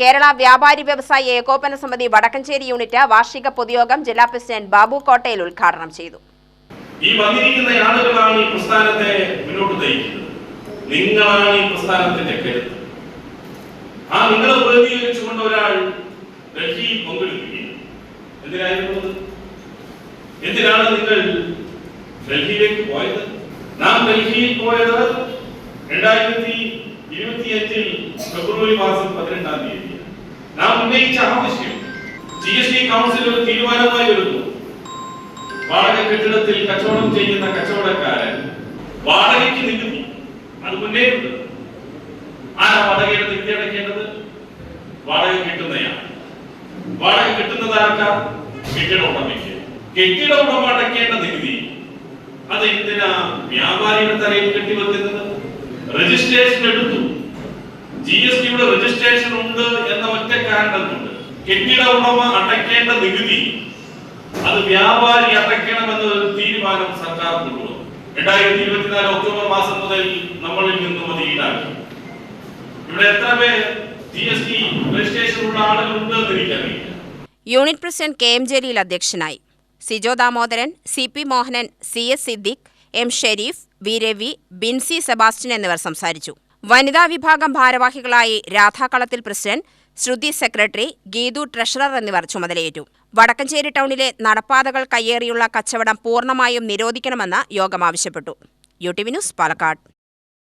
കേരള വ്യാപാരി വ്യവസായി ഏകോപന സമിതി വടക്കഞ്ചേരി യൂണിറ്റ് വാർഷിക പൊതുയോഗം ജില്ലാ പ്രസിഡന്റ് ബാബു കോട്ടയിൽ ഉദ്ഘാടനം ചെയ്തു. ഈ വന്നിരിക്കുന്ന ആളുകളാണ് ഈ പ്രസ്ഥാനത്തെ മുന്നോട്ട് നയിക്കുന്നത്. നിങ്ങളാണ് ഈ പ്രസ്ഥാനത്തിന്റെ കരുത്ത്. ആ നിങ്ങളെ പ്രതികരിച്ചുകൊണ്ട് ഒരാൾ ഡൽഹിയിൽ പങ്കെടുക്കുകയും എന്തിനായിരുന്നു എന്തിനാണ് നിങ്ങൾ ഡൽഹിയിലേക്ക് പോയത്? നാം ഡൽഹിയിൽ പോയത് രണ്ടായിരത്തി ഇരുപത്തിയഞ്ചിൽ ഫെബ്രുവരി മാസം പതിനെട്ടാം തീയതി. നാം ഉന്നയിച്ച ആവശ്യം ജി എസ് ടി കൗൺസിൽ ഒരു തീരുമാനമായി വരുന്നു. വാടക കെട്ടിടത്തിൽ കച്ചവടം ചെയ്യുന്ന കച്ചവടക്കാരൻ വാടകയ്ക്ക് നികുതി. അത് മുന്നേ ഉണ്ട്. ആരാ വാടകയുടെ നികുതി അടയ്ക്കേണ്ടത്? വാടക കിട്ടുന്നയാണ് വാടക കിട്ടുന്നത് ആർക്കാ? കെട്ടിട ഉടമയ്ക്ക്. കെട്ടിട ഉടമ അടയ്ക്കേണ്ട നികുതി. അത് എന്തിനാ വ്യാപാരിയുടെ തലയിൽ കെട്ടിവെക്കുന്നത്? രജിസ്ട്രേഷൻ എടുത്തു. ജി എസ് ടിയുടെ രജിസ്ട്രേഷൻ ഉണ്ട് എന്ന ഒറ്റ കാരണം കൊണ്ട് കെട്ടിട ഉടമ അടയ്ക്കേണ്ട നികുതി. അത് വ്യാപാരി അടയ്ക്കണമെന്ന ഒരു തീരുമാനം സർക്കാർ കൊണ്ടുവന്നു. രണ്ടായിരത്തി ഇരുപത്തിനാല് ഒക്ടോബർ മാസം മുതൽ നമ്മളിൽ നിന്നും അത് ഈടാക്കി. ഇവിടെ എത്ര പേർ ജി എസ് ടി രജിസ്ട്രേഷൻ ഉള്ള ആളുകളുണ്ട് എന്ന് എനിക്കറിയില്ല. Unit president K M Jaleel അധ്യക്ഷനായി. Sijo Damodaran C P Mohanan C S Siddique M Sherif V Ravi Binsy Sebastian എന്നിവർ സംസാരിച്ചു. വനിതാ വിഭാഗം ഭാരവാഹികളായി രാധാകളത്തിൽ president Shruthi secretary Geethu treasurer എന്നിവർ ചുമതലയേറ്റു. വടക്കഞ്ചേരി ടൗണിലെ നടപ്പാതകൾ കയ്യേറിയുള്ള കച്ചവടം പൂർണമായും നിരോധിക്കണമെന്ന് യോഗം ആവശ്യപ്പെട്ടു. U T V news Palakkad.